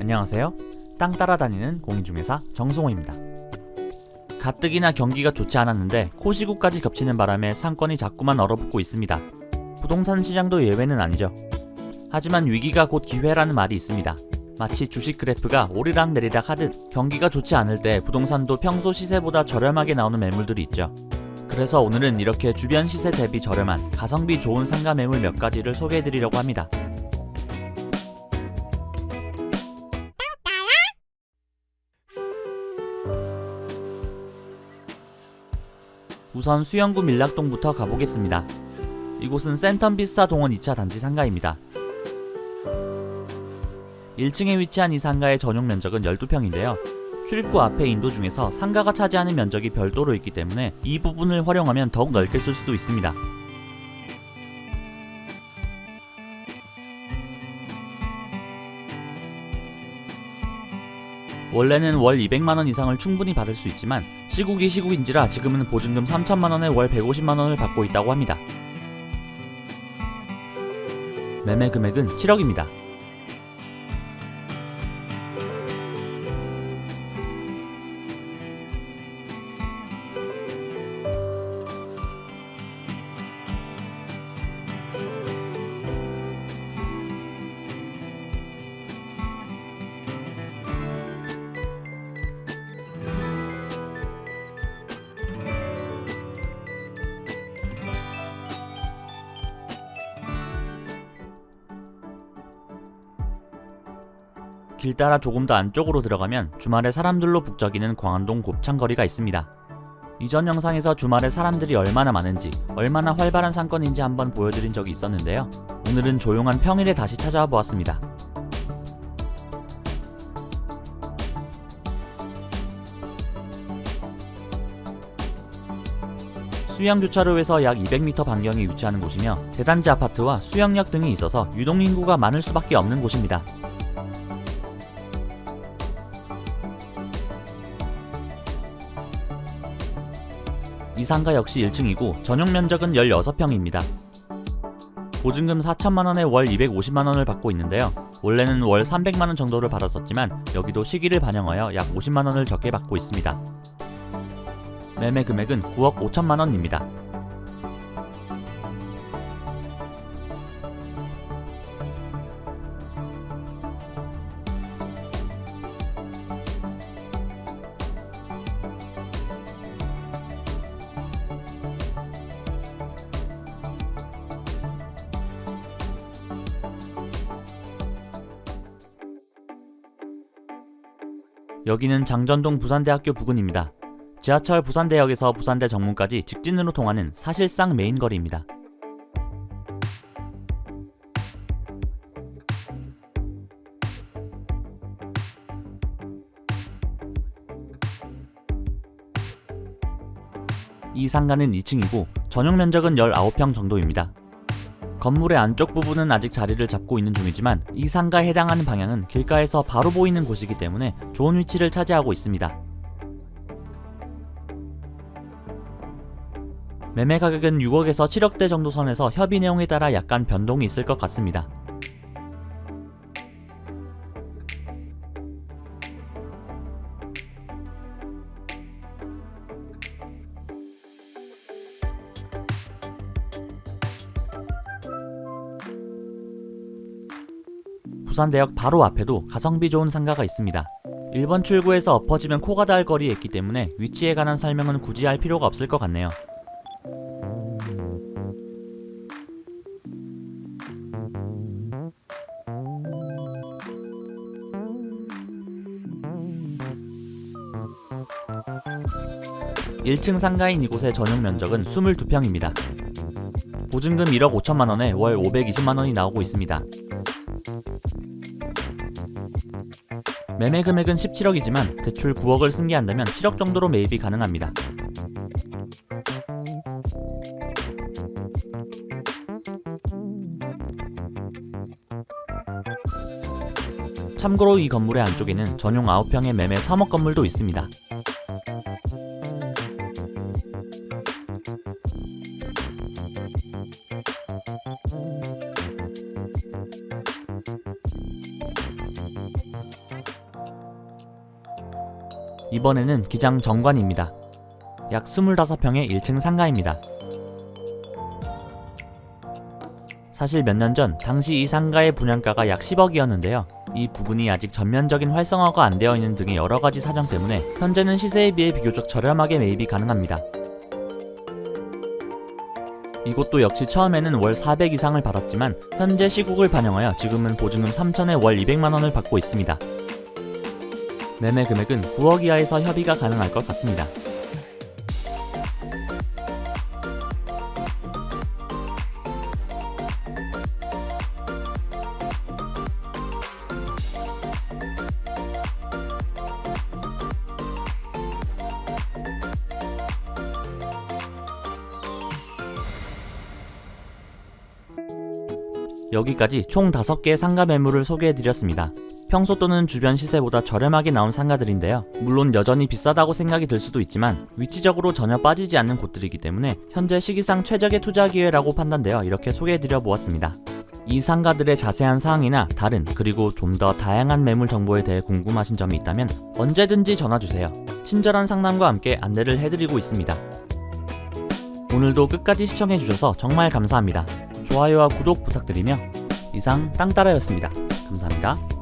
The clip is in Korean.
안녕하세요. 땅 따라다니는 공인중개사 정승호입니다. 가뜩이나 경기가 좋지 않았는데 코시국까지 겹치는 바람에 상권이 자꾸만 얼어붙고 있습니다. 부동산 시장도 예외는 아니죠. 하지만 위기가 곧 기회라는 말이 있습니다. 마치 주식 그래프가 오르락 내리락 하듯 경기가 좋지 않을 때 부동산도 평소 시세보다 저렴하게 나오는 매물들이 있죠. 그래서 오늘은 이렇게 주변 시세 대비 저렴한 가성비 좋은 상가 매물 몇 가지를 소개해 드리려고 합니다. 우선 수영구 밀락동부터 가보겠습니다. 이곳은 센텀 비스타 동원 2차 단지 상가입니다. 1층에 위치한 이 상가의 전용 면적은 12평인데요. 출입구 앞에 인도 중에서 상가가 차지하는 면적이 별도로 있기 때문에 이 부분을 활용하면 더욱 넓게 쓸 수도 있습니다. 원래는 월 200만원 이상을 충분히 받을 수 있지만 시국이 시국인지라 지금은 보증금 3천만원에 월 150만원을 받고 있다고 합니다. 매매 금액은 7억입니다. 길 따라 조금 더 안쪽으로 들어가면 주말에 사람들로 북적이는 광안동 곱창거리가 있습니다. 이전 영상에서 주말에 사람들이 얼마나 많은지, 얼마나 활발한 상권인지 한번 보여드린 적이 있었는데요. 오늘은 조용한 평일에 다시 찾아와 보았습니다. 수영 주차로에서 약 200m 반경에 위치하는 곳이며 대단지 아파트와 수영역 등이 있어서 유동 인구가 많을 수밖에 없는 곳입니다. 이 상가 역시 1층이고 전용 면적은 16평입니다. 보증금 4천만원에 월 250만원을 받고 있는데요. 원래는 월 300만원 정도를 받았었지만 여기도 시기를 반영하여 약 50만원을 적게 받고 있습니다. 매매 금액은 9억 5천만원입니다. 여기는 장전동 부산대학교 부근입니다. 지하철 부산대역에서 부산대 정문까지 직진으로 통하는 사실상 메인 거리입니다. 이 상가는 2층이고 전용 면적은 19평 정도입니다. 건물의 안쪽 부분은 아직 자리를 잡고 있는 중이지만 이 상가에 해당하는 방향은 길가에서 바로 보이는 곳이기 때문에 좋은 위치를 차지하고 있습니다. 매매 가격은 6억에서 7억대 정도 선에서 협의 내용에 따라 약간 변동이 있을 것 같습니다. 부산대역 바로 앞에도 가성비 좋은 상가가 있습니다. 1번 출구에서 엎어지면 코가 닿을 거리에 있기 때문에 위치에 관한 설명은 굳이 할 필요가 없을 것 같네요. (1층) 상가인 이곳의 전용 면적은 (22평입니다) 보증금 (1억 5천만원에) 월 (520만원이) 나오고 있습니다 매매 금액은 17억이지만 대출 9억을 승계한다면 7억 정도로 매입이 가능합니다. 참고로 이 건물의 안쪽에는 전용 9평의 매매 3억 건물도 있습니다. 이번에는 기장 정관입니다. 약 25평의 1층 상가입니다. 사실 몇 년 전 당시 이 상가의 분양가가 약 10억이었는데요. 이 부분이 아직 전면적인 활성화가 안 되어 있는 등의 여러 가지 사정 때문에 현재는 시세에 비해 비교적 저렴하게 매입이 가능합니다. 이곳도 역시 처음에는 월 400 이상을 받았지만 현재 시국을 반영하여 지금은 보증금 3천에 월 200만 원을 받고 있습니다. 매매 금액은 9억 이하에서 협의가 가능할 것 같습니다. 여기까지 총 5개의 상가 매물을 소개해드렸습니다. 평소 또는 주변 시세보다 저렴하게 나온 상가들인데요. 물론 여전히 비싸다고 생각이 들 수도 있지만 위치적으로 전혀 빠지지 않는 곳들이기 때문에 현재 시기상 최적의 투자 기회라고 판단되어 이렇게 소개해드려 보았습니다. 이 상가들의 자세한 사항이나 다른 그리고 좀 더 다양한 매물 정보에 대해 궁금하신 점이 있다면 언제든지 전화주세요. 친절한 상담과 함께 안내를 해드리고 있습니다. 오늘도 끝까지 시청해주셔서 정말 감사합니다. 좋아요와 구독 부탁드리며 이상 땅따라였습니다. 감사합니다.